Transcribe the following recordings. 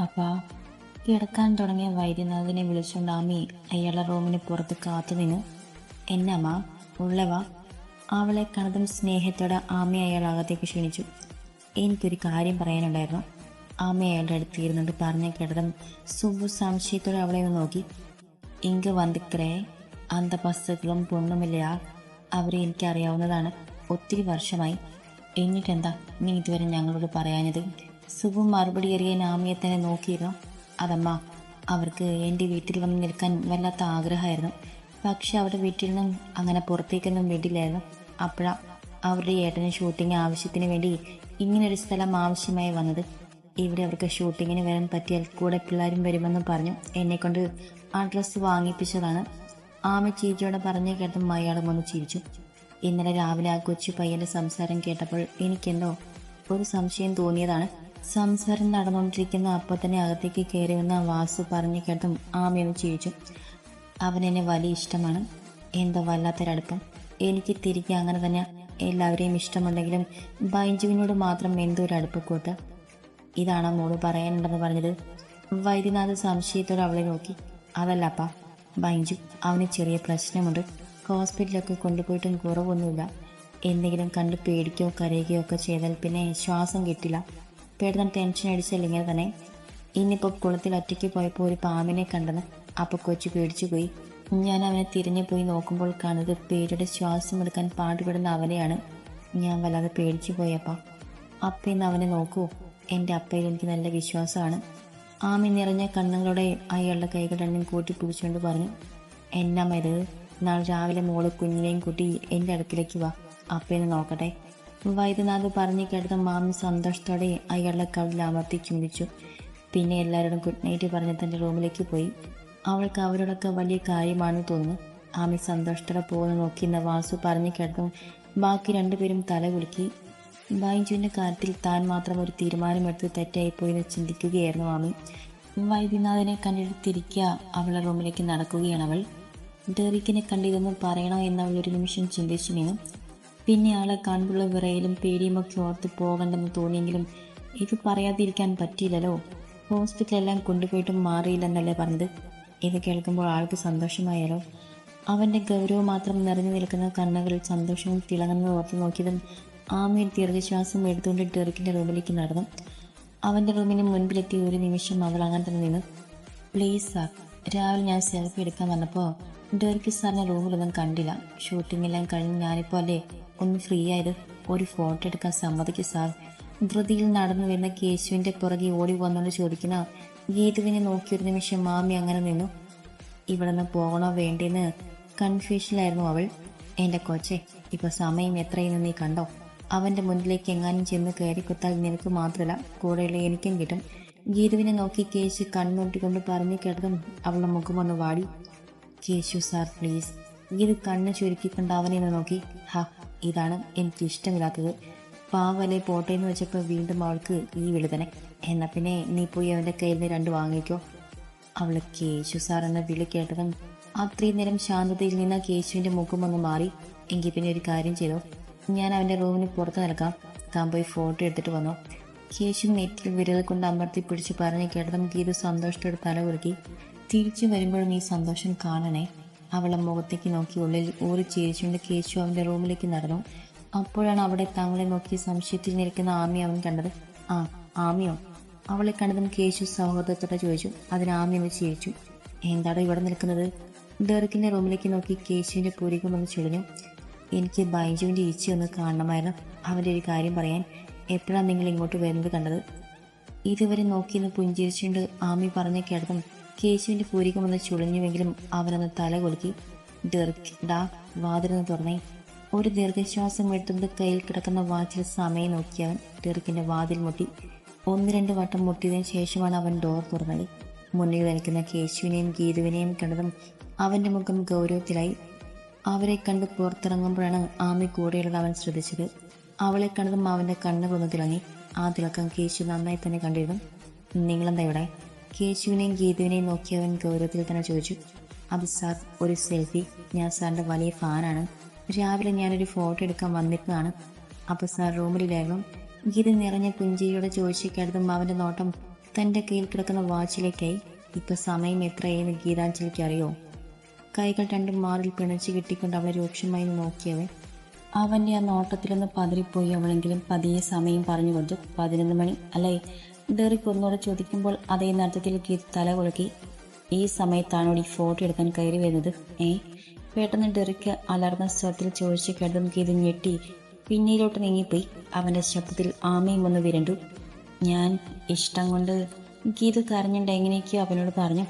അപ്പാ കിടക്കാൻ തുടങ്ങിയ വൈദ്യനാഥനെ വിളിച്ചുകൊണ്ട് അമ്മി അയാളുടെ റൂമിന് പുറത്ത് കാത്തു നിന്ന്. എന്നമ്മ ഉള്ളവ അവളെ കണതും സ്നേഹത്തോടെ ആമി അയാൾ അകത്തേക്ക് ക്ഷണിച്ചു. എനിക്കൊരു കാര്യം പറയാനുണ്ടായിരുന്നു. ആമി അയാളുടെ അടുത്ത് ഇരുന്നുകൊണ്ട് പറഞ്ഞ കിടതും സുബു സംശയത്തോടെ അവളെ ഒന്ന് നോക്കി. ഇങ്ക വന്നിക്കറേ അന്ത വസ്തുക്കളും പൊണ്ണുമില്ല. അവരെ എനിക്കറിയാവുന്നതാണ്. ഒത്തിരി വർഷമായി. എന്നിട്ടെന്താ നീ ഇതുവരെ ഞങ്ങളോട് പറയാഞ്ഞത്? സുബു മറുപടി എറിയാൻ ആമിയെ തന്നെ നോക്കിയിരുന്നു. അതമ്മ അവർക്ക് എന്റെ വീട്ടിൽ വന്ന് നിൽക്കാൻ വല്ലാത്ത ആഗ്രഹമായിരുന്നു. പക്ഷെ അവരുടെ വീട്ടിൽ നിന്നും അങ്ങനെ പുറത്തേക്കൊന്നും വിടില്ലായിരുന്നു. അപ്പോഴാ അവരുടെ ഏട്ടന് ഷൂട്ടിംഗ് ആവശ്യത്തിന് വേണ്ടി ഇങ്ങനൊരു സ്ഥലം ആവശ്യമായി വന്നത്. ഇവിടെ അവർക്ക് ഷൂട്ടിങ്ങിന് വരാൻ പറ്റിയാൽ കൂടെ പിള്ളേരും വരുമെന്ന് പറഞ്ഞു എന്നെ കൊണ്ട് ആ ഡ്രസ്സ് വാങ്ങിപ്പിച്ചതാണ്. ആമ ചീച്ചയോടെ പറഞ്ഞു കേട്ടും അയാളും ഒന്ന് ചിരിച്ചു. ഇന്നലെ രാവിലെ ആ കൊച്ചു പയ്യന്റെ സംസാരം കേട്ടപ്പോൾ എനിക്കെന്തോ ഒരു സംശയം തോന്നിയതാണ്. സംസാരം നടന്നുകൊണ്ടിരിക്കുന്ന അപ്പോൾ തന്നെ അകത്തേക്ക് കയറി വന്ന വാസു പറഞ്ഞു കേട്ടും ആമയൊന്ന് ചിരിച്ചു. അവൻ എന്നെ വലിയ ഇഷ്ടമാണ്. എന്തോ വല്ലാത്തൊരടുപ്പം. എനിക്ക് തിരികെ അങ്ങനെ തന്നെ എല്ലാവരെയും ഇഷ്ടമുണ്ടെങ്കിലും ബൈഞ്ചുവിനോട് മാത്രം എന്തോ ഒരു അടുപ്പക്കൂട്ട് ഇതാണ് മോൾ പറയാനുണ്ടെന്ന് പറഞ്ഞത്? വൈദ്യനാഥ് സംശയത്തോടെ അവളെ നോക്കി. അതല്ലപ്പാ ബൈഞ്ചു അവന് ചെറിയ പ്രശ്നമുണ്ട്. ഹോസ്പിറ്റലൊക്കെ കൊണ്ടുപോയിട്ടും കുറവൊന്നുമില്ല. എന്തെങ്കിലും കണ്ട് പേടിക്കുകയോ കരയുകയോ ഒക്കെ ചെയ്താൽ പിന്നെ ശ്വാസം കിട്ടില്ല. പെട്ടെന്ന് ടെൻഷൻ അടിച്ചില്ലെങ്കിൽ തന്നെ ഇന്നിപ്പോൾ കുളത്തിൽ ഒറ്റയ്ക്ക് പോയപ്പോൾ ഒരു പാമ്പിനെ കണ്ടെന്ന് അപ്പോൾ കൊച്ചു പേടിച്ചു പോയി. ഞാൻ അവനെ തിരിഞ്ഞു പോയി നോക്കുമ്പോൾ കാണുന്നത് പേരുടെ ശ്വാസം എടുക്കാൻ പാടുപെടുന്ന അവനെയാണ് ഞാൻ വല്ലാതെ പേടിച്ചു പോയപ്പ അപ്പ. ഇന്ന് അവനെ നോക്കൂ. എന്റെ അപ്പയിൽ എനിക്ക് നല്ല വിശ്വാസമാണ്. ആമി നിറഞ്ഞ കണ്ണുകളോടെ അയാളുടെ കൈകൾ രണ്ടും കൂട്ടി പിടിച്ചുകൊണ്ട് പറഞ്ഞു എന്നാ മരുത് നാളെ രാവിലെ മോൾ കുഞ്ഞിനെയും കൂട്ടി എന്റെ അടുക്കിലേക്ക് വാ. അപ്പയെന്ന് നോക്കട്ടെ. വൈദ്യനാഥ് പറഞ്ഞു കേട്ടത് മാമി സന്തോഷത്തോടെ അയാളുടെ കവിളിൽ അമർത്തി ചുംബിച്ചു. പിന്നെ എല്ലാവരോടും ഗുഡ് നൈറ്റ് പറഞ്ഞ് തന്റെ റൂമിലേക്ക് പോയി. അവൾക്ക് അവരോടൊക്കെ വലിയ കാര്യമാണെന്ന് തോന്നുന്നു. ആമി സന്തോഷത്തോടെ പോകുന്ന നോക്കി എന്ന വാസു പറഞ്ഞു കേട്ടതും ബാക്കി രണ്ടുപേരും തല കുലുക്കി. ബൈജുവിന്റെ കാര്യത്തിൽ താൻ മാത്രം ഒരു തീരുമാനമെടുത്ത് തെറ്റായിപ്പോയി എന്ന് ചിന്തിക്കുകയായിരുന്നു ആമി വൈദ്യനാഥിനെ കണ്ടിട്ട് തിരിക്കുക അവളുടെ റൂമിലേക്ക് നടക്കുകയാണ് അവൾ. ഡെറിക്കിനെ കണ്ടിതൊന്നും പറയണോ എന്ന് അവൾ ഒരു നിമിഷം ചിന്തിച്ചു നിന്നു. പിന്നെ ആളെ കാണുമ്പോൾ വിറയിലും പേടിയുമൊക്കെ ഓർത്ത് പോകണ്ടെന്ന് തോന്നിയെങ്കിലും ഇത് പറയാതിരിക്കാൻ പറ്റിയില്ലല്ലോ. ഹോസ്പിറ്റലെല്ലാം കൊണ്ടുപോയിട്ടും മാറിയില്ലെന്നല്ലേ പറഞ്ഞത്? ഇത് കേൾക്കുമ്പോൾ ആൾക്ക് സന്തോഷമായാലോ അവന്റെ ഗൗരവം മാത്രം നിറഞ്ഞു നിൽക്കുന്ന കണ്ണുകളിൽ സന്തോഷവും തിളങ്ങുന്നത് ഓർത്ത് നോക്കിയതും ആമയിൽ ദീർഘശ്വാസം എടുത്തുകൊണ്ട് ഡെറിക്കിന്റെ റൂമിലേക്ക് നടന്നു. അവന്റെ റൂമിന് മുൻപിലെത്തി ഒരു നിമിഷം അവൾ അങ്ങനെ തന്നെ നിന്നു. പ്ലീസ് സാർ രാവിലെ ഞാൻ സെൽഫി എടുക്കാൻ വന്നപ്പോൾ ഡെറിക്ക് സാറിന്റെ റൂമിലൊന്നും കണ്ടില്ല. ഷൂട്ടിംഗ് എല്ലാം കഴിഞ്ഞ് ഞാനിപ്പോൾ അല്ലേ ഒന്ന് ഫ്രീ ആയത് ഒരു ഫോട്ടോ എടുക്കാൻ സമ്മതിക്കും സാർ ധൃതിയിൽ നടന്നു വരുന്ന കേശുവിന്റെ പുറകെ ഓടി വന്നുകൊണ്ട് ചോദിക്കുന്ന ഗീതുവിനെ നോക്കിയൊരു നിമിഷം മാമി അങ്ങനെ നിന്നു. ഇവിടെ നിന്ന് പോകണോ വേണ്ടെന്ന് കൺഫ്യൂഷനിലായിരുന്നു അവൾ. എന്റെ കൊച്ചെ ഇപ്പൊ സമയം എത്രയെന്ന് നീ കണ്ടോ? അവന്റെ മുന്നിലേക്ക് എങ്ങാനും ചെന്ന് കയറി കുത്താൽ നിനക്ക് മാത്രമല്ല കൂടെയുള്ള എനിക്കും കിട്ടും ഗീതുവിനെ നോക്കി കേശു കണ്ണൂട്ടിക്കൊണ്ട് പറഞ്ഞു കേട്ടതും അവളുടെ മുഖം ഒന്ന് വാടി. കേശു സാർ പ്ലീസ് ഗീതു കണ്ണ് ചുരുക്കിക്കൊണ്ട് അവനെ നോക്കി. ഹ ഇതാണ് എനിക്ക് ഇഷ്ടമില്ലാത്തത്. പാവലെ പോട്ടെ എന്ന് വെച്ചപ്പോൾ വീണ്ടും അവൾക്ക് ഈ വിളുതനെ. എന്നാൽ പിന്നെ നീ പോയി അവന്റെ കയ്യിൽ നിന്ന് രണ്ട് വാങ്ങിക്കോ. അവൾ കേശു സാർ എന്ന വിളി കേട്ടതും അത്രയും നേരം ശാന്തതയിൽ നിന്ന് കേശുവിന്റെ മുഖം ഒന്ന് മാറി. എങ്കിൽ പിന്നെ ഒരു കാര്യം ചെയ്തോ. ഞാൻ അവന്റെ റൂമിന് പുറത്ത് നിൽക്കാം താൻ പോയി ഫോട്ടോ എടുത്തിട്ട് വന്നോ. കേശു നെറ്റിൽ വിരൽ കൊണ്ട് അമർത്തി പിടിച്ച് പറഞ്ഞു കേട്ടതും ഗീതു സന്തോഷത്തോടെ തല കുറുക്കി തിരിച്ചു വരുമ്പോഴും ഈ സന്തോഷം കാണണേ. അവളെ മുഖത്തേക്ക് നോക്കി ഉള്ളിൽ ഊറി ചിരിച്ചുകൊണ്ട് കേശു അവന്റെ റൂമിലേക്ക് നടന്നു. അപ്പോഴാണ് അവിടെ തങ്ങളെ നോക്കി സംശയത്തിൽ നിൽക്കുന്ന ആമി അവൻ കണ്ടത്. ആ ആമിയോ? അവളെ കണ്ടതും കേശു സൗഹൃദത്തോടെ ചോദിച്ചു. അതിന് ആമി ഒന്ന് ചിരിച്ചു. എന്താടോ ഇവിടെ നിൽക്കുന്നത്? ഡെറിക്കിന്റെ റൂമിലേക്ക് നോക്കി കേശുവിന്റെ പൂരികം വന്ന് ചുളിഞ്ഞു എനിക്ക് ബൈജുവിന്റെ ഇച്ചി ഒന്ന് കാണണമായിരുന്നു അവന്റെ ഒരു കാര്യം പറയാൻ. എപ്പോഴാണ് നിങ്ങൾ ഇങ്ങോട്ട് വരുന്നത് കണ്ടത്? ഇതുവരെ നോക്കിയെന്ന് പുഞ്ചിരിച്ചുകൊണ്ട് ആമി പറഞ്ഞ കേട്ടതും കേശുവിന്റെ പൂരികം ഒന്ന് ചുളിഞ്ഞുവെങ്കിലും അവനൊന്ന് തല കൊലുക്കി ഡെറിക് ഡാ വാതിലൊന്ന് തുറന്നേ. ഒരു ദീർഘശ്വാസം എടുത്തുകൊണ്ട് കയ്യിൽ കിടക്കുന്ന വാച്ചിൽ സമയം നോക്കിയവൻ ഡെർക്കിന്റെ വാതിൽ മുട്ടി. ഒന്ന് രണ്ട് വട്ടം മുട്ടിയതിനു ശേഷമാണ് അവൻ ഡോർ തുറന്നത്. മുന്നിൽ നിൽക്കുന്ന കേശുവിനെയും ഗീതുവിനെയും കണ്ടതും അവന്റെ മുഖം ഗൗരവത്തിലായി. അവരെ കണ്ട് പുറത്തിറങ്ങുമ്പോഴാണ് ആമി കൂടെയുള്ളത് അവൻ ശ്രദ്ധിച്ചത്. അവളെ കണ്ടതും അവന്റെ കണ്ണുകളൊന്ന് തിളങ്ങി. ആ തിളക്കം കേശു നന്നായി തന്നെ കണ്ടിരുന്നു. നിങ്ങളെന്താ ഇവിടെ? കേശുവിനെയും ഗീതുവിനെയും നോക്കി അവൻ ഗൗരവത്തിൽ തന്നെ ചോദിച്ചു അത് സാർ ഒരു സെൽഫി. ഞാൻ സാറിന്റെ വലിയ ഫാനാണ്. രാവിലെ ഞാനൊരു ഫോട്ടോ എടുക്കാൻ വന്നിട്ടാണ് അപ്പോൾ സാർ റൂമിലായിരുന്നു ഗീത നിറഞ്ഞ പുഞ്ചിരിയോടെ ചോദിച്ചു അവന്റെ നോട്ടം. തന്റെ കയ്യിൽ കിടക്കുന്ന വാച്ചിലേക്കായി. ഇപ്പം സമയം എത്രയെന്ന് ഗീതാഞ്ജലിക്ക് അറിയോ? കൈകൾ രണ്ടും മാറിൽ പിണച്ച് കിട്ടിക്കൊണ്ട് അവളെ രൂക്ഷമായി നോക്കിയവൻ. അവന്റെ ആ നോട്ടത്തിലൊന്ന് പതറിപ്പോയി അവളെങ്കിലും പതിയെ സമയം പറഞ്ഞു കൊടുത്തു. പതിനൊന്ന് മണി. അല്ലേ? ഡെറിക്ക് ഒന്നുകൂടെ ചോദിക്കുമ്പോൾ അതേ നടത്തത്തിൽ ഗീത് തല കുലുക്കി. ഈ സമയത്താണോടി ഫോട്ടോ എടുക്കാൻ കയറി വരുന്നത്. ഏ? പെട്ടെന്ന് ഡെറിക്ക് അലർന്ന സ്വരത്തിൽ ചോദിച്ചു കേട്ടതും ഗീത് ഞെട്ടി. പിന്നീലോട്ട് നീങ്ങിപ്പോയി. അവന്റെ ശബ്ദത്തിൽ ആമയും ഒന്ന് വിരണ്ടു. ഞാൻ ഇഷ്ടം കൊണ്ട് ഗീത് കരഞ്ഞുണ്ട് എങ്ങനെയൊക്കെയോ അവനോട് പറഞ്ഞു.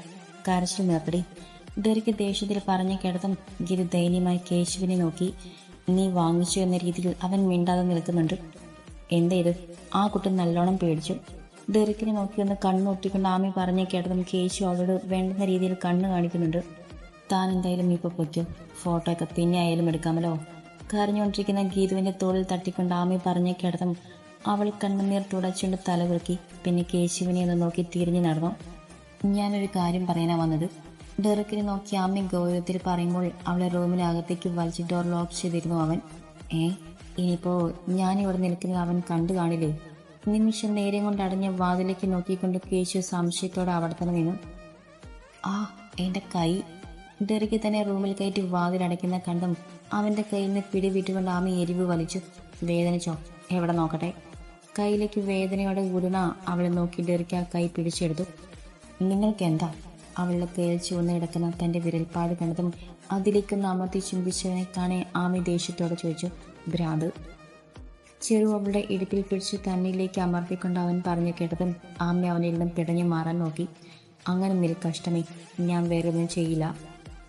കരച്ചിൽ നിർത്തടി ഡെറിക്ക് ദേഷ്യത്തിൽ പറഞ്ഞു കേട്ടതും ഗീത് ദയനീയമായി കേശുവിനെ നോക്കി. നീ വാങ്ങിച്ചു എന്ന രീതിയിൽ അവൻ മിണ്ടാതെ നിൽക്കുന്നുണ്ട്. എന്താ ഇത്? ആ കുട്ടി നല്ലോണം പേടിച്ചു. ഡെറിക്കിനെ നോക്കി ഒന്ന് കണ്ണൊട്ടിക്കൊണ്ട് ആമി പറഞ്ഞു നമുക്ക് കേശു അവളോട് വേണ്ടുന്ന രീതിയിൽ കണ്ണ് കാണിക്കുന്നുണ്ട്. താൻ എന്തായാലും ഇപ്പോൾ പൊയ്ക്കോ. ഫോട്ടോ ഒക്കെ പിന്നെ ആയാലും എടുക്കാമല്ലോ. കരഞ്ഞുകൊണ്ടിരിക്കുന്ന ഗീതുവിന്റെ തോളിൽ തട്ടിക്കൊണ്ട് ആമി പറഞ്ഞു കേട്ടതും അവൾ കണ്ണുനീർ തുടച്ചുകൊണ്ട് തലകുറുക്കി പിന്നെ കേശുവിനെ ഒന്ന് നോക്കി തിരിഞ്ഞു നടന്നു. ഞാനൊരു കാര്യം പറയാനാ വന്നത്. ഡെറക്കിനെ നോക്കി ആമി ഗൗരവത്തിൽ പറയുമ്പോൾ അവളെ റൂമിനകത്തേക്ക് വലിച്ച് ഡോർ ലോക്ക് ചെയ്തിരുന്നു അവൻ. ഏ ഇനിയിപ്പോ ഞാനിവിടെ നിൽക്കുന്നത് അവൻ കണ്ടു കാണില്ലേ? നിമിഷം നേരം കൊണ്ട് അടഞ്ഞ വാതിലേക്ക് നോക്കിക്കൊണ്ട് കേശു സംശയത്തോടെ അവിടെ നിന്നു. ആ എന്റെ കൈ. ഡെറിക്ക് തന്നെ റൂമിൽ കയറ്റി വാതിലടയ്ക്കുന്ന കണ്ടും അവന്റെ കയ്യിൽ നിന്ന് പിടിവിട്ടുകൊണ്ട് ആമി എരിവ് വലിച്ചു. വേദനിച്ചോ? എവിടെ നോക്കട്ടെ? കയ്യിലേക്ക് വേദനയോടെ ഉരുണ അവളെ നോക്കി ഡെറിക്ക് ആ കൈ പിടിച്ചെടുത്തു. നിങ്ങൾക്ക് എന്താ അവളുടെ കയ്യിൽ ചുവന്ന് കിടക്കുന്ന തന്റെ വിരൽപ്പാട് കണ്ടതും അതിലേക്ക് അമർത്തി ചുംബിച്ചവനെ കാണെ ആമി ദേഷ്യത്തോടെ ചോദിച്ചു. ഭ്രാന്ത്. ചെറു അവളുടെ ഇടുപ്പിൽ പിടിച്ച് തന്നിലേക്ക് അമർത്തിക്കൊണ്ട് അവൻ പറഞ്ഞു കേട്ടതും ആമ്മ അവനിൽ നിന്നും പിടഞ്ഞു മാറാൻ നോക്കി. അങ്ങനെ നിൽ കഷ്ടമേ ഞാൻ വേറെ ഒന്നും ചെയ്യില്ല.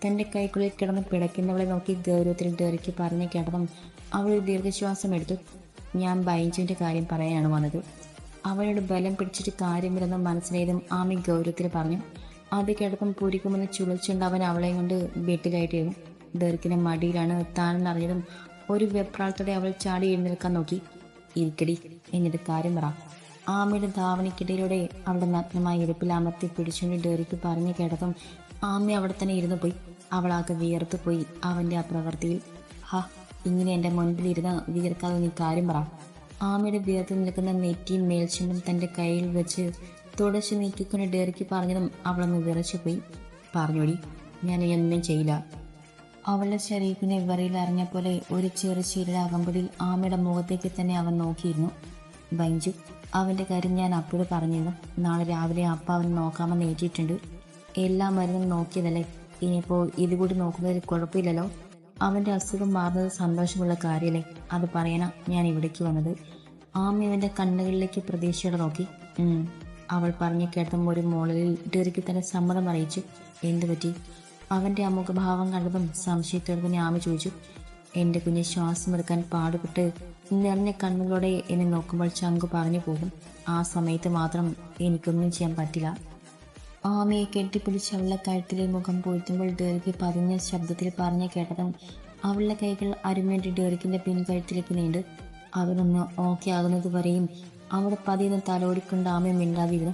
തന്റെ കൈക്കുള്ളിൽ കിടന്ന് പിടയ്ക്കുന്നവളെ നോക്കി ഗൗരവത്തിൽ ഡെറിക്ക് പറഞ്ഞു കേട്ടതും അവൾ ദീർഘശ്വാസം എടുത്തു. ഞാൻ ബൈഞ്ചിന്റെ കാര്യം പറയാനാണ് വന്നത്. അവളോട് ബലം പിടിച്ചിട്ട് കാര്യമില്ലെന്ന് മനസ്സിലായതും ആമി ഗൗരവത്തിൽ പറഞ്ഞു. അത് കേട്ടപ്പം പൂരിക്കുമെന്ന് ചുളിച്ചുകൊണ്ട് അവൻ അവളെ കൊണ്ട് വീട്ടിലായിട്ട് ഡെറിക്കിന്റെ മടിയിലാണ് താനെന്നറിഞ്ഞതും ഒരു വെപ്രാളത്തോടെ അവൾ ചാടി എഴുന്നേൽക്കാൻ നോക്കി. ഇരിക്കടി എന്നിട്ട് കാര്യം പറ. ആമയുടെ ധാവണിക്കിടയിലൂടെ അവളുടെ നഗ്നമായ ഇടുപ്പിൽ അമർത്തി പിടിച്ചുകൊണ്ട് ഡെറിക്ക് പറഞ്ഞു കേട്ടതും ആമ അവിടെ തന്നെ ഇരുന്നു പോയി. അവളാകെ വിയർത്തു പോയി അവന്റെ ആ പ്രവൃത്തിയിൽ. ഹാ ഇങ്ങനെ എന്റെ മുൻപിൽ ഇരുന്ന് വിയർക്കാതെ നീ കാര്യം പറ. ആമയുടെ വിയർത്ത് നിൽക്കുന്ന നെറ്റിയും മേൽച്ചുണ്ടും തന്റെ കയ്യിൽ വെച്ച് തുടച്ച് നീക്കിക്കൊണ്ട് ഡെറിക്ക് പറഞ്ഞതും അവളൊന്ന് വിറച്ചു പോയി പറഞ്ഞോടി ഞാൻ ഒന്നും ചെയ്യില്ല. അവളുടെ ശരീരത്തിനെ വിറയിൽ അറിഞ്ഞ പോലെ ഒരു ചെറു ചീരുടെ അകമ്പടിയിൽ ആമയുടെ മുഖത്തേക്ക് തന്നെ അവൻ നോക്കിയിരുന്നു. ബഞ്ചു അവന്റെ കാര്യം ഞാൻ അപ്പോഴും പറഞ്ഞിരുന്നു നാളെ രാവിലെ അപ്പ അവൻ നോക്കാമെന്ന് ഏറ്റിട്ടുണ്ട്. എല്ലാ മരുന്നും നോക്കിയതല്ലേ? ഇനിയിപ്പോൾ ഇതുകൂടി നോക്കുന്നതിൽ കുഴപ്പമില്ലല്ലോ. അവന്റെ അസുഖം മാറുന്നത് സന്തോഷമുള്ള കാര്യമല്ലേ അത് പറയാനാ ഞാൻ ഇവിടേക്ക് വന്നത്. ആമി അവന്റെ കണ്ണുകളിലേക്ക് പ്രതീക്ഷയോടെ നോക്കി. അവൾ പറഞ്ഞു കേട്ട ഒരു മോളിൽ ഡെറിക്ക് തന്നെ സമ്മതം അറിയിച്ചു. എന്തു പറ്റി അവന്റെ ആ മുഖഭാവം കണ്ടതും സംശയത്തോടെ ആമി ചോദിച്ചു എന്റെ കുഞ്ഞ് ശ്വാസമെടുക്കാൻ പാടുപെട്ട് നിറഞ്ഞ കണ്ണുകളോടെ എന്നെ നോക്കുമ്പോൾ ചങ്കു പറഞ്ഞു പോകും. ആ സമയത്ത് മാത്രം എനിക്കൊന്നും ചെയ്യാൻ പറ്റില്ല. ആമയെ കെട്ടിപ്പിടിച്ച് അവളുടെ കഴുത്തിലെ മുഖം പൊഴുത്തുമ്പോൾ ഡേറിക്ക് പതിഞ്ഞ ശബ്ദത്തിൽ പറഞ്ഞു കേട്ടതും അവളുടെ കൈകൾ അരുമേണ്ടി ഡേറിക്കിന്റെ പിൻകഴുത്തിലേക്ക് നീണ്ട്. അവനൊന്ന് ഓക്കെ ആകുന്നത് വരെയും അവിടെ പതിയെന്ന് തലോടിക്കൊണ്ട് ആമയെ മിണ്ടാതിരുന്നു.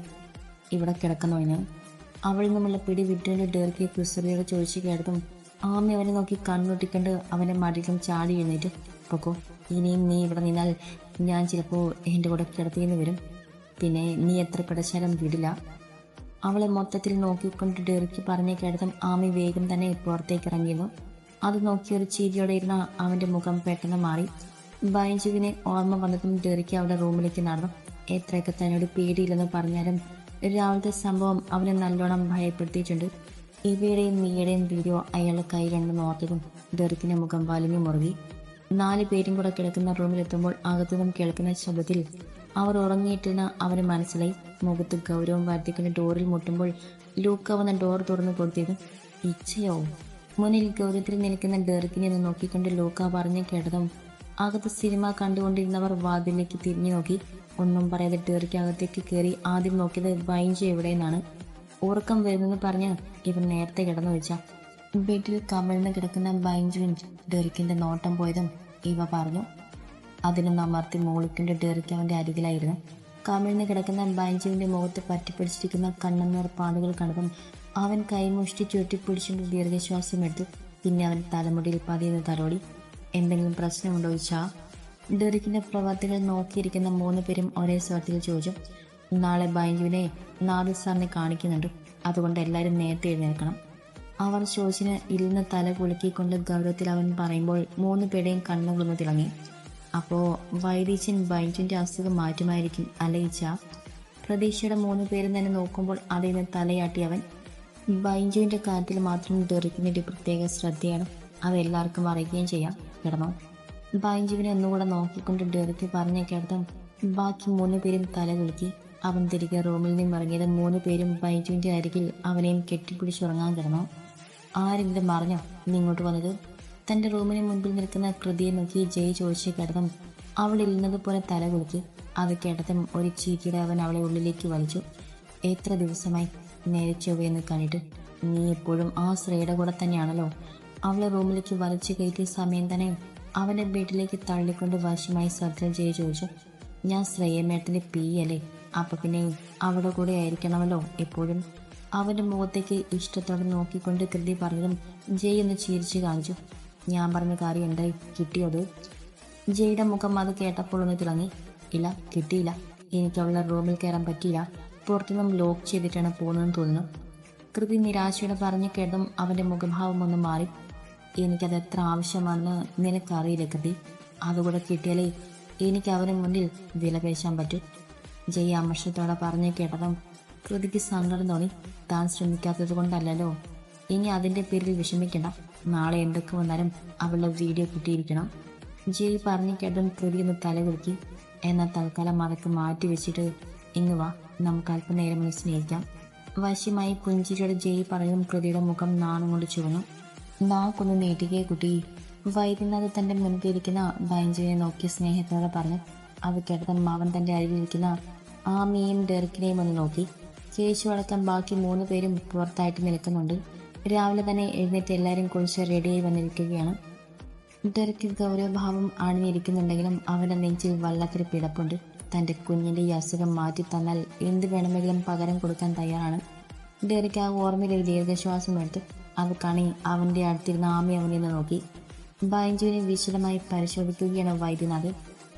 ഇവിടെ കിടക്കുന്നവന് അവളിൽ നമ്മളെ പിടി വിട്ടുകൊണ്ട് ഡേർക്കി കുസറിയോട് ചോദിച്ചു കേട്ടതും ആമി അവനെ നോക്കി കണ്ണൊട്ടിക്കൊണ്ട് അവന്റെ മടിക്കും ചാടി എഴുന്നേറ്റ്. പൊക്കോ ഇനിയും നീ ഇവിടെ നിന്നാൽ ഞാൻ ചിലപ്പോൾ എന്റെ കൂടെ കിടത്തിയെന്ന് വരും. പിന്നെ നീ എത്ര പിടച്ചാലും വിടില്ല. അവളെ മൊത്തത്തിൽ നോക്കിക്കൊണ്ട് ഡെറിക്ക് പറഞ്ഞു കേട്ടതും ആമി വേഗം തന്നെ പുറത്തേക്ക് ഇറങ്ങിയിരുന്നു അത് നോക്കി ഒരു ചിരിയോടെ ഇരുന്ന അവന്റെ മുഖം പെട്ടെന്ന് മാറി. ബൈജുവിനെ ഓർമ്മ വന്നതും ഡെറിക്ക് അവളുടെ റൂമിലേക്ക് നടന്നു. എത്രയൊക്കെ തന്നോട് പേടിയില്ലെന്ന് പറഞ്ഞാലും രാവിലത്തെ സംഭവം അവനെ നല്ലോണം ഭയപ്പെടുത്തിയിട്ടുണ്ട്. ഇവയുടെയും മീയുടെയും വീഡിയോ അയാളുടെ കയ്യിലുണ്ടെന്ന് ഓർത്തതും ഡെറിക്കിന്റെ മുഖം വലിഞ്ഞു മുറുകി. നാല് പേരും കൂടെ കിടക്കുന്ന റൂമിലെത്തുമ്പോൾ അകത്തുനിന്നും കേൾക്കുന്ന ശബ്ദത്തിൽ അവർ ഉറങ്ങിയിട്ടെന്ന് അവന് മനസ്സിലായി. മുഖത്ത് ഗൗരവം വർദ്ധിക്കുന്ന ഡോറിൽ മുട്ടുമ്പോൾ ലൂക്ക വന്ന ഡോർ തുറന്നു കൊടുത്തത് ഇച്ഛയോ? മുന്നിൽ ഗൗരവത്തിൽ നിൽക്കുന്ന ഡെറിക്കിനെ നോക്കിക്കൊണ്ട് ലൂക്ക പറഞ്ഞു കേട്ടതും അകത്ത് സിനിമ കണ്ടുകൊണ്ടിരുന്നവർ വാതിലേക്ക് തിരിഞ്ഞു നോക്കി. ഒന്നും പറയാതെ ഡെറിക്ക് അകത്തേക്ക് കയറി ആദ്യം നോക്കിയത് എവിടെ എവിടെയെന്നാണ്. ഉറക്കം വരുന്നെന്ന് പറഞ്ഞ് ഇവൻ നേരത്തെ കിടന്നു വെച്ച. ബെഡിൽ കമിഴ്ന്ന് കിടക്കുന്ന ബൈഞ്ചുവിൻ ഡെറിക്കിന്റെ നോട്ടം പോയതും ഇവ പറഞ്ഞു. അതിനൊന്ന് അമർത്തി മോളിക്കിന്റെ ഡെറിക്ക് അവന്റെ അരികിലായിരുന്നു. കമിഴ്ന്ന് കിടക്കുന്ന ബൈഞ്ചുവിന്റെ മുഖത്ത് പറ്റിപ്പിടിച്ചിരിക്കുന്ന കണ്ണുനീർ പാടുകൾ കണ്ടതും അവൻ കൈമുഷ്ടി ചുരുട്ടിപ്പിടിച്ചുകൊണ്ട് ദീർഘശ്വാസം എടുത്തു. പിന്നെ അവൻ തലമുടിയിൽ പതിയെന്ന് തലോടി. എന്തെങ്കിലും പ്രശ്നമുണ്ടോ ചോദിച്ചാ? ഡെറിക്കിന്റെ പ്രവർത്തികൾ നോക്കിയിരിക്കുന്ന മൂന്ന് പേരും ഒരേ സ്വരത്തിൽ ചോദിച്ചു നാളെ ബൈജുവിനെ നാദു സാറിനെ കാണിക്കുന്നുണ്ട്. അതുകൊണ്ട് എല്ലാവരും നേരത്തെ എഴുന്നേൽക്കണം. അവർ ചോദിച്ചിന് ഇരുന്ന് തല കുലുക്കിക്കൊണ്ട് ഗൗരവത്തിൽ അവൻ പറയുമ്പോൾ മൂന്ന് പേരുടെയും കണ്ണുകളൊന്ന് തിളങ്ങി. അപ്പോൾ വൈദീശൻ ബൈജുവിന്റെ അസുഖം മാറ്റുമായിരിക്കും അലയിച്ച പ്രതീക്ഷയുടെ മൂന്ന് പേരും തന്നെ നോക്കുമ്പോൾ അതിന് തലയാട്ടി അവൻ ബൈജുവിന്റെ കാര്യത്തിൽ മാത്രം ഡെറിക്കിന്റെ പ്രത്യേക ശ്രദ്ധയാണ്. അത് എല്ലാവർക്കും അറിയുകയും ചെയ്യാം. കിടന്നോ? ബൈജുവിനെ ഒന്നുകൂടെ നോക്കിക്കൊണ്ട് ഡെറിക്ക് പറഞ്ഞ കിടത്തും ബാക്കി മൂന്ന് പേരും തല കുലുക്കി. അവൻ തിരികെ റൂമിൽ നിന്നും ഇറങ്ങിയത് മൂന്ന് പേരും ബൈജുവിന്റെ അരികിൽ അവനെയും കെട്ടിപ്പിടിച്ചുറങ്ങാൻ കിടന്നു. ആരെങ്കിലും പറഞ്ഞോ ഇങ്ങോട്ട് വന്നത്? തന്റെ റൂമിന് മുൻപിൽ നിൽക്കുന്ന കൃതിയെ നോക്കി ജയ് ചോദിച്ച് കിടന്നും അവൾ ഇരുന്നത് തല കുലുക്കി. അത് കേട്ടതും ഒരു ചീറ്റിയുടെ അവൻ അവളെ ഉള്ളിലേക്ക് വലിച്ചു. എത്ര ദിവസമായി? നേരെ ചൊവ്വയെന്ന് കണ്ടിട്ട്. നീ എപ്പോഴും ആ ശ്രേയുടെ കൂടെ തന്നെയാണല്ലോ. അവളെ റൂമിലേക്ക് വലിച്ചു കയറ്റിയ സമയം തന്നെ അവന്റെ വീട്ടിലേക്ക് തള്ളിക്കൊണ്ട് വശമായി സർജൻ ചെയ്ത് ചോദിച്ചു ഞാൻ ശ്രേയമേട്ടന്റെ പി അല്ലേ? അപ്പൊ പിന്നെ അവിടെ കൂടെ ആയിരിക്കണമല്ലോ എപ്പോഴും? അവന്റെ മുഖത്തേക്ക് ഇഷ്ടത്തോടെ നോക്കിക്കൊണ്ട് കൃതി പറഞ്ഞതും ജയ് ഒന്ന് ചിരിച്ചു കാണിച്ചു ഞാൻ പറഞ്ഞ കാര്യം എന്തായി? കിട്ടിയത് ജയുടെ മുഖം അത് കേട്ടപ്പോൾ ഒന്ന് തിളങ്ങി ഇല്ല കിട്ടിയില്ല. എനിക്ക് അവളുടെ റൂമിൽ കയറാൻ പറ്റിയില്ല. പുറത്തുനിന്നും ലോക്ക് ചെയ്തിട്ടാണ് പോകുന്നതെന്ന് തോന്നുന്നു. കൃതി നിരാശയോടെ പറഞ്ഞു കേട്ടതും അവന്റെ മുഖഭാവം ഒന്ന് മാറി എനിക്കത് എത്ര ആവശ്യമാണെന്ന് നിനക്കറിയില്ല കൃതി. അതുകൂടെ കിട്ടിയാലേ എനിക്ക് അവന് മുന്നിൽ വിലപേശാൻ പറ്റൂ. ജയ് അമർഷത്തോടെ പറഞ്ഞു കേട്ടതും കൃതിക്ക് സങ്കടം തോന്നി. താൻ ശ്രമിക്കാത്തത് കൊണ്ടല്ലല്ലോ. ഇനി അതിന്റെ പേരിൽ വിഷമിക്കണ്ട. നാളെ എന്തൊക്കെ വന്നാലും അവളുടെ വീഡിയോ കിട്ടിയിരിക്കണം. ജയ് പറഞ്ഞു കേട്ടതും കൃതി ഒന്ന് തലകുലുക്കി എന്നാൽ തൽക്കാലം അതൊക്കെ മാറ്റി വെച്ചിട്ട് ഇങ്ങ് വാ. നമുക്ക് അല്പനേരം ഒന്ന് സ്നേഹിക്കാം. വശ്യമായി പുഞ്ചിരിയുടെ ജയ് പറയും കൃതിയുടെ മുഖം നാണുകൊണ്ട് ചുവന്നു. നാക്കൊന്ന് നീട്ടിക്കേ കുട്ടി. വൈദ്യനാഥ് തന്റെ മുൻപിലിരിക്കുന്ന ബൈഞ്ചിനെ നോക്കി സ്നേഹത്തോടെ പറഞ്ഞു അത് കേട്ടതും മാവൻ തന്റെ അരികിലിരിക്കുന്ന ആമിയെയും ഡെറിക്കിനെയും ഒന്ന് നോക്കി. കേശു അടക്കം ബാക്കി മൂന്ന് പേരും പുറത്തായിട്ട് നിൽക്കുന്നുണ്ട്. രാവിലെ തന്നെ എഴുന്നേറ്റ് എല്ലാവരും കുളിച്ച് റെഡിയായി വന്നിരിക്കുകയാണ്. ഡെറിക്ക് ഗൗരവഭാവം അണിഞ്ഞിരിക്കുന്നുണ്ടെങ്കിലും അവന്റെ നെഞ്ചിൽ വല്ലാത്തൊരു പിടപ്പുണ്ട്. തന്റെ കുഞ്ഞിന്റെ ഈ അസുഖം മാറ്റി തന്നാൽ എന്ത് വേണമെങ്കിലും പകരം കൊടുക്കാൻ തയ്യാറാണ്. ഡെറിക്ക് ആ ഓർമ്മയിൽ ഒരു ദീർഘശ്വാസം എടുത്തു. അത് കണി അവന്റെ അടുത്തിരുന്ന ആമി നിന്ന് നോക്കി. ബൈജുവിനെ വിശദമായി പരിശോധിക്കുകയാണ് വൈദ്യനാഥ്.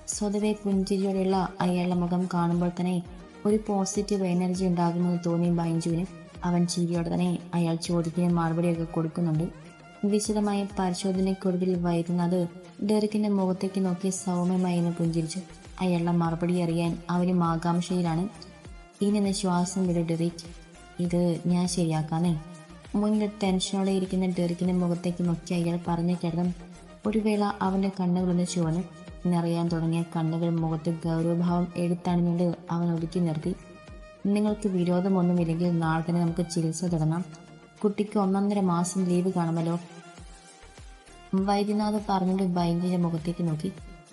സ്വതവേ പുഞ്ചിരിയോടെയുള്ള അയാളുടെ മുഖം കാണുമ്പോൾ തന്നെ ഒരു പോസിറ്റീവ് എനർജി ഉണ്ടാകുമെന്ന് തോന്നി ബൈജുവിന് അവൻ ചിരിയോടെ തന്നെ അയാൾ ചോദിക്കുന്ന മറുപടിയൊക്കെ കൊടുക്കുന്നുണ്ട്. വിശദമായ പരിശോധനയ്ക്കൊടുവിൽ വൈദ്യനാഥ് ഡെറിക്കിന്റെ മുഖത്തേക്ക് നോക്കി സൗമ്യമായി എന്ന് പുഞ്ചിരിച്ചു. അയാളുടെ മറുപടി അറിയാൻ അവരും ആകാംക്ഷയിലാണ്. ഇനി ശ്വാസം വിട ഡെറിക്. ഇത് ഞാൻ ശരിയാക്കാന്നേ മുന്നിൽ ടെൻഷനോടെ ഇരിക്കുന്ന ഡെറിക്കിന്റെ മുഖത്തേക്ക് നോക്കി അയാൾ പറഞ്ഞു കേട്ടതും ഒരു വേള അവന്റെ കണ്ണുകളൊന്ന് ചുവന്നു നിറയാൻ തുടങ്ങിയ കണ്ണുകൾ മുഖത്ത് ഗൗരവഭാവം എടുത്തണിഞ്ഞുകൊണ്ട് അവൻ ഒതുക്കി നിർത്തി. നിങ്ങൾക്ക് വിരോധമൊന്നുമില്ലെങ്കിൽ നാളെ തന്നെ നമുക്ക് ചികിത്സ തുടങ്ങാം. കുട്ടിക്ക് ഒന്നൊന്നര മാസം ലീവ് കാണുമല്ലോ. വൈദ്യനാഥ് പറഞ്ഞിട്ട് ഭയങ്കര മുഖത്തേക്ക് നോക്കി.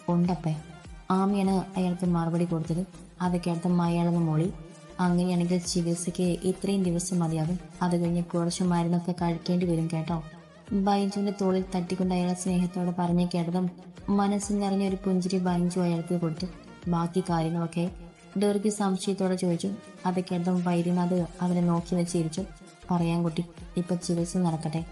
ഉണ്ടപ്പേ. ആമിയാണ് അയാൾക്ക് മറുപടി കൊടുത്തത്. അത് കേട്ട അയാളൊന്ന് മോളി. അങ്ങനെയാണെങ്കിൽ ചികിത്സയ്ക്ക് ഇത്രയും ദിവസം മതിയാകും. അത് കഴിഞ്ഞ് കുറച്ച് മരുന്നൊക്കെ കഴിക്കേണ്ടി വരും കേട്ടോ. ബൈജുവിന്റെ തോളിൽ തട്ടിക്കൊണ്ട് അയാളെ സ്നേഹത്തോടെ പറഞ്ഞു കേട്ടതും മനസ്സിൽ നിറഞ്ഞ ഒരു പുഞ്ചിരി ബൈഞ്ചു അയാൾക്ക് കൊടുത്തു. ബാക്കി കാര്യങ്ങളൊക്കെ ഡെർഗി സംശയത്തോടെ ചോദിച്ചു. അത് കേട്ടതും വൈദ്യനാഥ് അവനെ നോക്കി വെച്ചിരിച്ചു പറയാൻ കുട്ടി ഇപ്പൊ ചികിത്സ നടക്കട്ടെ.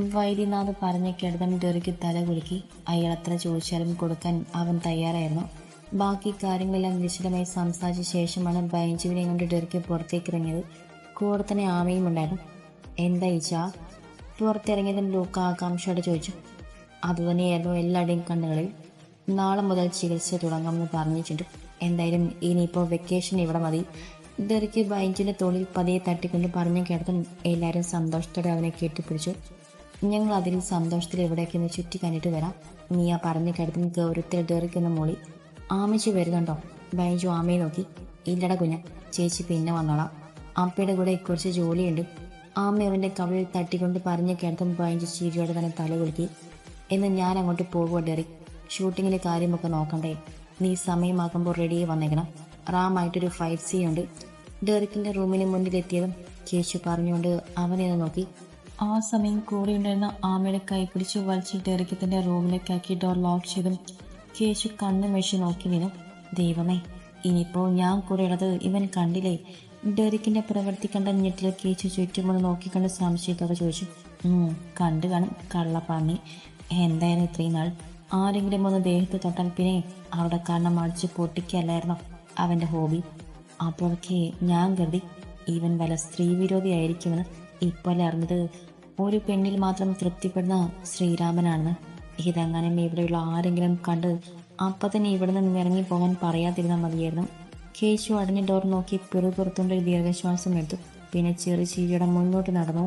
വൈദ്യനാഥ് പറഞ്ഞ കേട്ടതും ഡെർഗി തല കുലുക്കി. അയാൾ എത്ര ചോദിച്ചാലും കൊടുക്കാൻ അവൻ തയ്യാറായിരുന്നു. ബാക്കി കാര്യങ്ങളെല്ലാം വിശദമായി സംസാരിച്ച ശേഷമാണ് ബൈജുവിനെ കൊണ്ട് ഡെറിക്ക് പുറത്തേക്ക് ഇറങ്ങിയത് കൂടെ തന്നെ ആമയും ഉണ്ടായിരുന്നു. എന്താ ഈച്ചാ? പുറത്തിറങ്ങിയതും ലൂക്ക ആകാംക്ഷയോടെ ചോദിച്ചു. അതുതന്നെയായിരുന്നു എല്ലാവരുടെയും കണ്ണുകളിൽ. നാളെ മുതൽ ചികിത്സ തുടങ്ങാമെന്ന് പറഞ്ഞിട്ടുണ്ട്. എന്തായാലും ഇനിയിപ്പോൾ വെക്കേഷൻ ഇവിടെ മതി. ഡെറിക്ക് ബൈഞ്ചിന്റെ തോളിൽ പതിയെ തട്ടിക്കൊണ്ട് പറഞ്ഞു കേട്ടതും എല്ലാവരും സന്തോഷത്തോടെ അവനെ കെട്ടിപ്പിടിച്ചു. ഞങ്ങൾ അതിൽ സന്തോഷത്തിൽ എവിടേക്കൊന്ന് ചുറ്റി കണ്ടിട്ട് വരാം ആ പറഞ്ഞു കിടത്തും ഗൗരവത്തിൽ ഡെറിക്കുന്ന മോളി. ആമിച്ച് വരുന്നുണ്ടോ? ബൈജു ആമയെ നോക്കി. ഇല്ലട കുഞ്ഞ ചേച്ചി പിന്നെ വന്നോളാം. അപ്പയുടെ കൂടെ കുറച്ച് ജോലിയുണ്ട്. ആമ അവന്റെ കവിളിൽ തട്ടിക്കൊണ്ട് പറഞ്ഞു കേൾക്കും ബൈജു ചിരിയോടെ തന്നെ തല കുലുക്കി. എന്ന് ഞാൻ അങ്ങോട്ട് പോകുക ഡെറി. ഷൂട്ടിങ്ങിലെ കാര്യമൊക്കെ നോക്കണ്ടേ? നീ സമയമാക്കുമ്പോൾ റെഡിയായി വന്നേക്കണം. റാമായിട്ടൊരു ഫൈറ്റ് സീൻ ഉണ്ട്. ഡെറിക്കിന്റെ റൂമിന് മുന്നിലെത്തിയതും കേശു പറഞ്ഞുകൊണ്ട് അവനെ നോക്കി. ആ സമയം കൂടെ ഉണ്ടായിരുന്ന ആമയുടെ കൈ പിടിച്ച് വലിച്ച് ഡെറിക്കത്തിന്റെ റൂമിലേക്കാക്കി ഡോർ ലോക്ക് ചെയ്തും കേശു കണ്ണു മെഷി നോക്കി വീണു ദൈവമേ ഇനിയിപ്പോൾ ഞാൻ കൂടെ ഉള്ളത് ഇവൻ കണ്ടില്ലേ? ഡെറിക്കിന്റെ പ്രവൃത്തി കണ്ട ഞെട്ടിൽ കേച്ചു ചുറ്റുമ്പോൾ നോക്കിക്കണ്ട് സംശയത്തോടെ ചോദിച്ചു. "ഉം, കണ്ടു കാണും കള്ളപ്പാണി. എന്തായാലും ഇത്രയും നാൾ? ആരെങ്കിലും ഒന്ന് ദേഹത്ത് തൊട്ടാൽ പിന്നെ അവിടെ കാരണം അടിച്ച് പൊട്ടിക്കല്ലായിരുന്നോ അവന്റെ ഹോബി? അപ്പോഴൊക്കെ ഞാൻ കരുതി ഇവൻ വല്ല സ്ത്രീ വിരോധിയായിരിക്കുമെന്ന് ഇപ്പോലെ അറിഞ്ഞത്. ഒരു പെണ്ണിൽ മാത്രം തൃപ്തിപ്പെടുന്ന ശ്രീരാമനാണെന്ന്. ഇതെങ്ങാനും ഇവിടെയുള്ള ആരെങ്കിലും കണ്ട് അപ്പം തന്നെ ഇവിടെ നിന്ന് ഇറങ്ങി പോകാൻ പറയാതിരുന്നാൽ മതിയായിരുന്നു. കേശു അടഞ്ഞ ഡോർ നോക്കി പിറുപുറത്തുകൊണ്ട് ദീർഘശ്വാസം എടുത്തു. പിന്നെ ചെറു ചീരിയുടെ മുന്നോട്ട് നടന്നു.